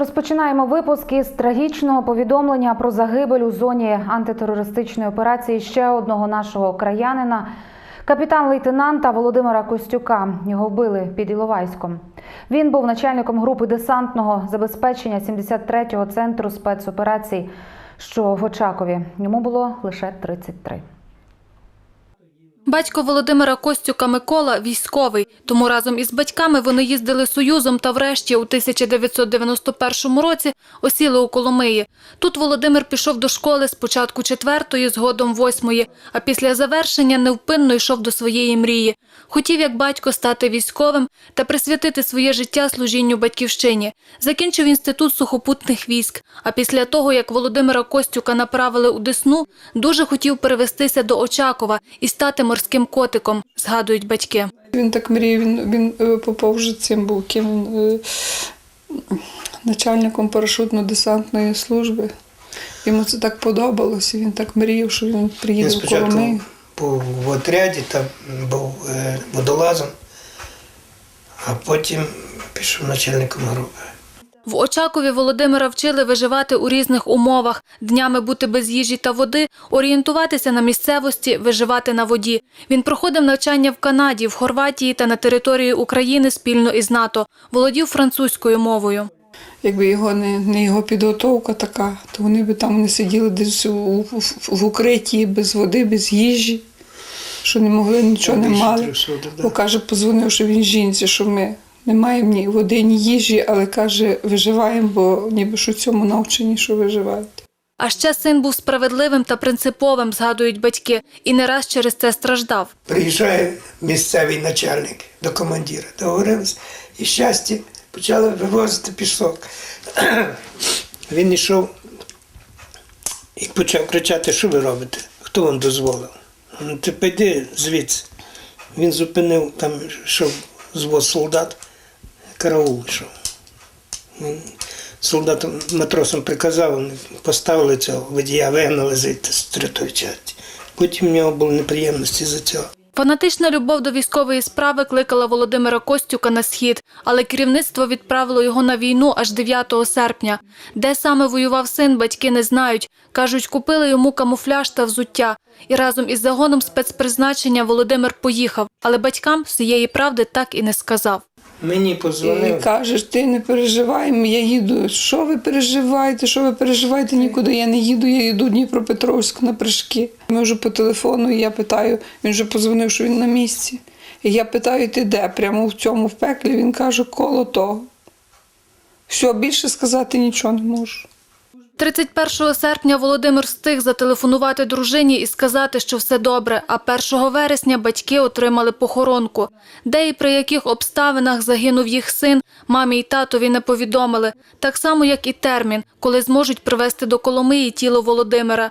Розпочинаємо випуск із трагічного повідомлення про загибель у зоні антитерористичної операції ще одного нашого краянина, капітан-лейтенанта Володимира Костюка. Його вбили під Іловайськом. Він був начальником групи десантного забезпечення 73-го центру спецоперацій, що в Очакові. Йому було лише 33. Батько Володимира Костюка Микола військовий, тому разом із батьками вони їздили Союзом та врешті у 1991 році осіли у Коломиї. Тут Володимир пішов до школи спочатку четвертої, згодом восьмої, а після завершення невпинно йшов до своєї мрії. Хотів, як батько, стати військовим та присвятити своє життя служінню батьківщині. Закінчив інститут сухопутних військ, а після того, як Володимира Костюка направили у Десну, дуже хотів перевестися до Очакова і стати морським котиком, згадують батьки. Він так мріяв, він, він е, попав вже цим був ким е, начальником парашутно-десантної служби. Йому це так подобалося, він так мріяв, що він приїде в Коломию. був в отряді, там був е, водолазом, а потім пішов начальником групи. В Очакові Володимира вчили виживати у різних умовах, днями бути без їжі та води, орієнтуватися на місцевості, виживати на воді. Він проходив навчання в Канаді, в Хорватії та на території України спільно із НАТО. Володів французькою мовою. Якби його не, не його підготовка така, то вони б там не сиділи десь у, у, в укритті без води, без їжі, що не могли, нічого не мали. Бо каже, позвонив, що він жінці, що ми не маємо ні води, ні їжі, але каже, виживаємо, бо ніби що в цьому навчені, що виживаєте. А ще син був справедливим та принциповим, згадують батьки, і не раз через це страждав. Приїжджає місцевий начальник до командира, договорились, і щастя почали вивозити пісок. Він йшов і почав кричати, що ви робите? Хто вам дозволив? Ну, ти піди звідси. Він зупинив, там йшов звоз солдат, караул йшов. Він Солдатам матросам приказав, вони поставили цього водія, вигнали звідти з території часті. Потім в нього були неприємності за цього. Фанатична любов до військової справи кликала Володимира Костюка на схід, але керівництво відправило його на війну аж 9 серпня. Де саме воював син, батьки не знають. Кажуть, купили йому камуфляж та взуття. І разом із загоном спецпризначення Володимир поїхав, але батькам всієї правди так і не сказав. Мені І позвонив. кажеш, ти не переживай, я їду. Що ви переживаєте? Що ви переживаєте? Нікуди я не їду, я їду в Дніпропетровськ на прыжки. Ми вже по телефону, і я питаю, він вже позвонив, що він на місці. І я питаю, ти де? Прямо в цьому в пеклі. Він каже, коло того. Все, більше сказати нічого не можу. 31 серпня Володимир встиг зателефонувати дружині і сказати, що все добре, а 1 вересня батьки отримали похоронку. Де і при яких обставинах загинув їх син, мамі й татові не повідомили, так само, як і термін, коли зможуть привезти до Коломиї тіло Володимира.